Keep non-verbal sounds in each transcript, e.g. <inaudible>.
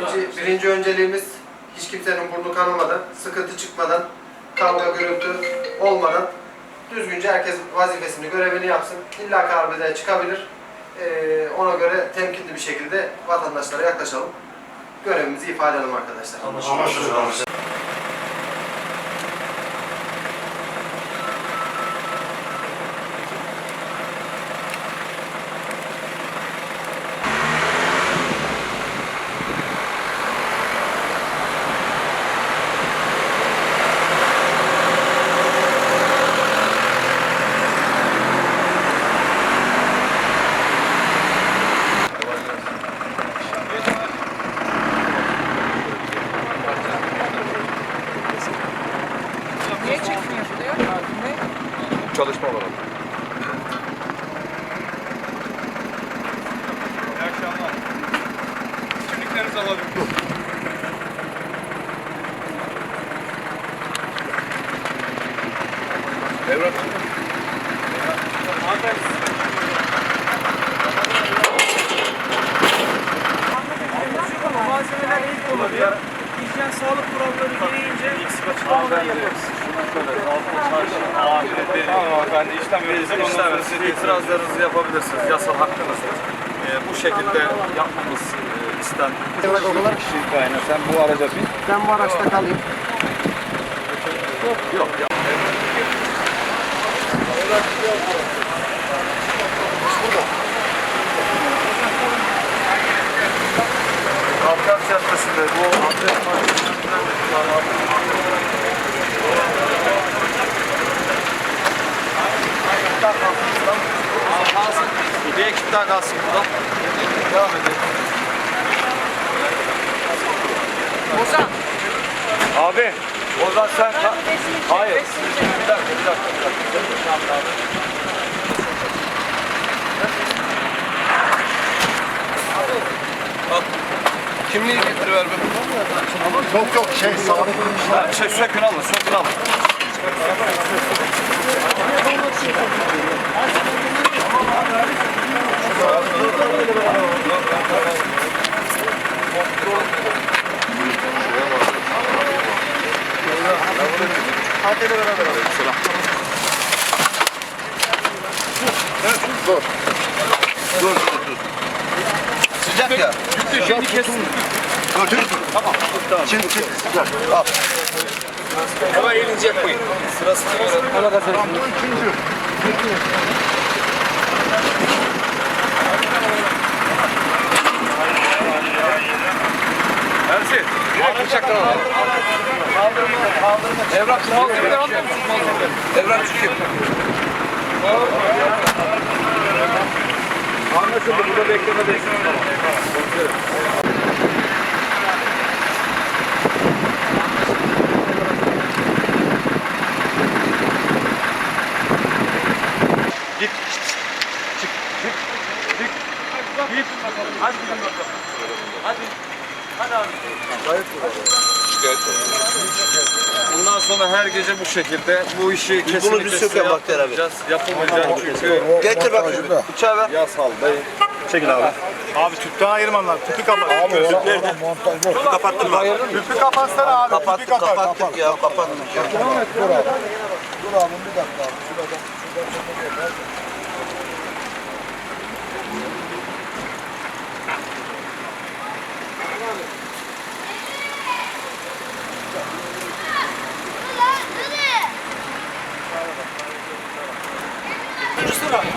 Birinci, birinci önceliğimiz hiç kimsenin burnu kanamadan, sıkıntı çıkmadan, kavga gürültü olmadan düzgünce herkes vazifesini, görevini yapsın. İlla ki arbedeye çıkabilir. Ee, ona göre temkinli bir şekilde vatandaşlara yaklaşalım. Görevimizi ifade edelim arkadaşlar. Niye Evrak Malzemeler ilk oluyor. Hijyen sağlık kuralları gereğince açıklamalar yaparız. Tamam ben de işlem vereceğim. Ondan sonra size itirazlarınızı yapabilirsiniz. Yasal hakkınızdır. Ee, bu şekilde yapmamız e, isten. Kişi kaynağı. Sen bu araca bin. Ben bu araçta kalayım. Yok ya. Kafkas Caddesi'nde bu adres Bir ekip daha kalsın burada. Devam edelim. Ozan. Abi, o zaman sen... Hayır. Bir dakika, bir dakika, bir dakika. Bir dakika abi. Kimliği getiriver be. Yok yok şey sağlık. Ha, şey, sökün alın, sökün alın. Sıcak ya. Şimdi kesin. Götür. Tamam. Tamam. Şimdi. Sıcak. Al. Hemen elinizi yakmayın. Sırasına göre. Ersin. Direkt bıçaktan alalım. Evrak malzemeleri almıyor musunuz malzemeleri? Evrak çıkıyor. Anlaşıldı. Burada bekleme. Tamam. Git. Çık. Çık. Çık. Git. Hadi bakalım. Hadi. Hadi abi. Şikayet Bundan sonra her gece bu şekilde bu işi kesinlikle biz size sökelim bak beraber. yapmayacağız. Yapılmayacak çünkü Getir bakayım. Bıçağı ver. yasal değil. Çekil abi. Abi tüpten ayırman lazım. Tüpü kapat. Abi kapattın mı? Tüpü kapatsana abi. Kapattık Tüpü kapat. kapattık ya kapattık ya.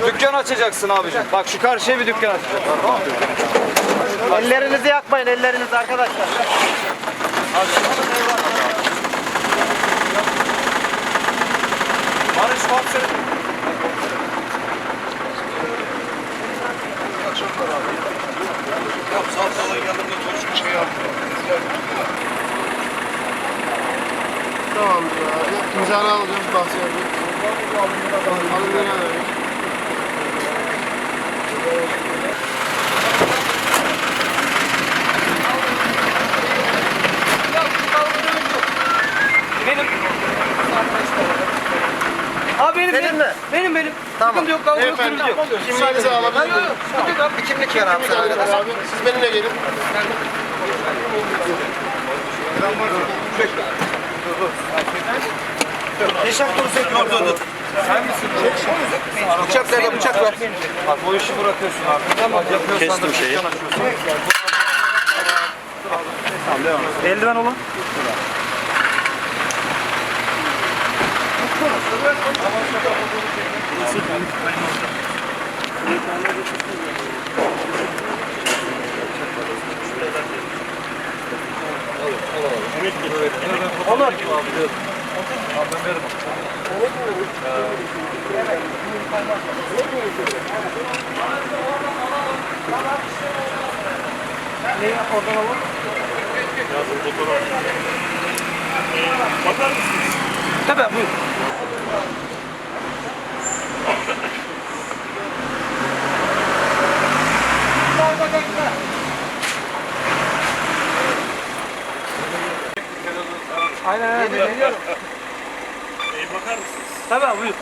Dükkan açacaksın abicim. Bak şu karşıya bir dükkan açacaksın. Tamam? Ellerinizi yakmayın ellerinizi arkadaşlar. Barış komiserim. Tamamdır abi. İmzanı alacağım bahsediyorum. Alın beni alayım. Abi benim Senin benim. mi? Benim benim. Tamam. Sıkıntı yok kavga yok Beyefendi, gürültü yok. Kimliğinizi alabilir miyim? Sıkıntı yok abi. Bir kimlik ver abi sen arkadaş. Siz benimle gelin. Bıçak nerede bıçak ver. Bak bu işi bırakıyorsun artık. Tamam. Yapıyorsan da şeyi. Eldiven olan. Tabii buyur. Aynen aynen. Geliyorum. <laughs> Tabii buyur.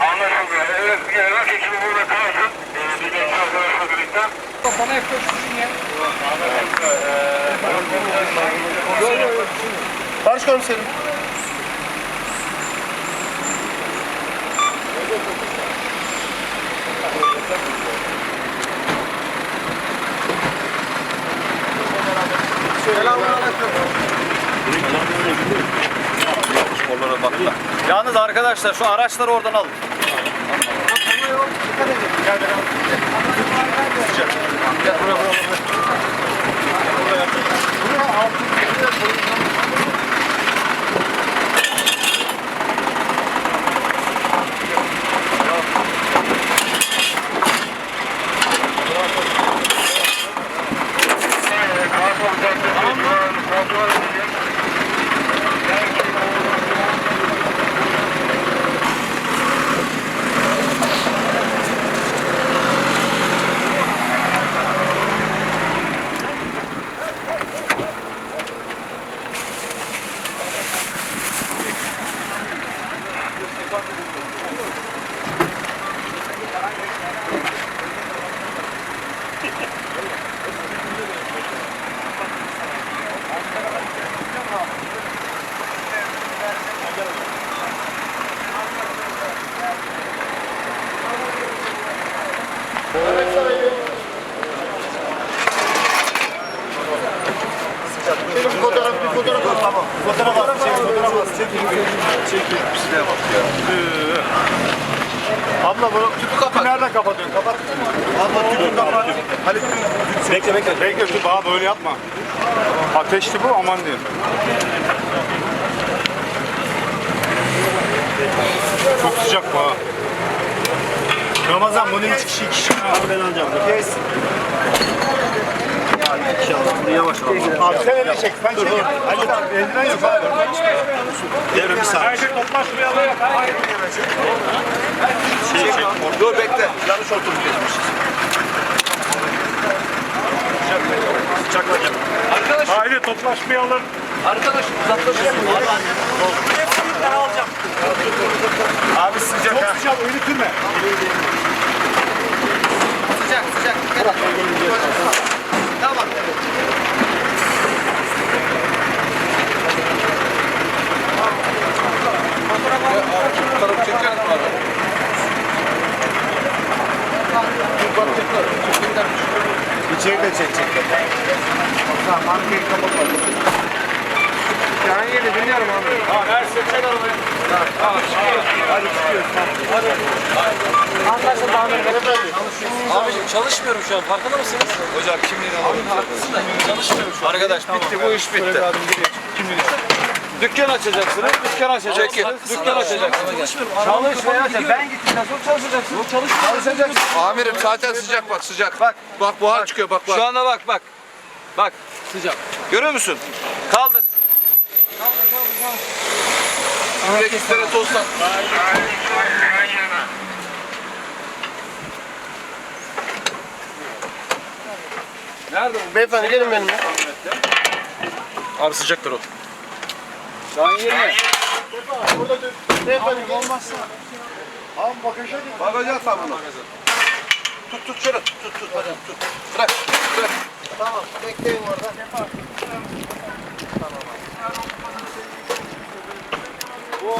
Anlaşıldı. Evet, evrak ekibi burada kalsın. Ee, bir genç arkadaşla birlikte. Bana yaklaşıyorsun ya. Başkomiserim. Kollara bak. Yalnız arkadaşlar şu araçları oradan alın. Kontrol Abla bunu tüpü kapat. Nereden kapatıyorsun? Kapat. Abla tüpü kapat. Halit Bekle bekle. Bekle tüpü abi böyle yapma. Ateşli bu aman diyeyim. Çok sıcak bu ha. Ramazan bunu üç kişi iki kişi. Abi ben alacağım. Kes. Yavaş Abi sen elini çek. Ben çekeyim. Halit abi eldiven yok abi. Devre bir saniye. Herkes toplaşmayalım. Şey, şey, Dur bekle. Yanlış oturup geçmişiz. Çaklayacağım. Arkadaş. Haydi toplaşmayalım. Arkadaş uzaklaşıyorsun. Abi sıcak Çok sıcak oyunu kırma. Sıcak sıcak. Tamam. Fotoğraf çeker mi abi? İçeri de çekecekler. Tamam, markayı kapatalım. Yani yeni dinliyorum abi. Ha ver seçen arabayı. Hadi çıkıyoruz. Anlaşıldı amirim. Abicim çalışmıyorum şu an farkında mısınız? Hocam kimliğini alalım. Haklısın da çalışmıyorum şu an. Arkadaş bitti bu iş bitti. Dükkan açacaksınız, dükkan açacaksınız, dükkan açacaksınız. Çalışmayacaksın. Ben gittikten sonra çalışacaksın. Çalışacaksın. Amirim zaten sıcak bak sıcak. Bak bak buhar çıkıyor bak bak. Şu anda bak bak. Bak sıcak. Görüyor musun? Kaldır. Yüreklere tozlan. Yan Nerede bu? Beyefendi gelin benimle. Abi sıcaktır o. Daha yerine. Burada dön. Beyefendi gelin. Olmazsa. Abi bagaja git. Bagaja at bunu. Tut tut şöyle tut tut tut. Hadi tut. Bırak. Bırak. Tamam. Bekleyin orada. Bu.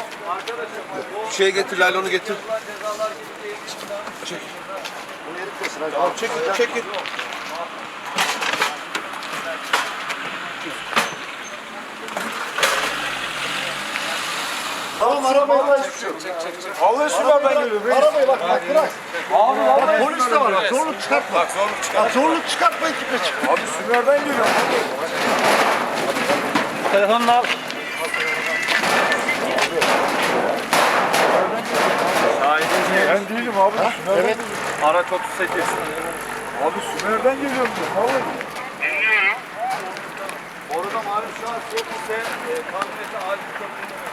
Şey getir laylonu getir. Çek. Al çek çek. Tamam arabayı Allah hiçbir şey yok. Allah sümerden geliyor. Arabayı bak bak bırak. Abi bak polis de var. Bak, zorluk çıkartma. Bak zorluk çıkartma. Bak zorluk çıkartma ekiple çık. Abi sümerden geliyor. Telefonunu al. Ben değilim abi. Sümerden Evet. Araç 38. Abi Sümer'den geliyorum ben. Vallahi. An çok ise e, kamyonete acil köprünün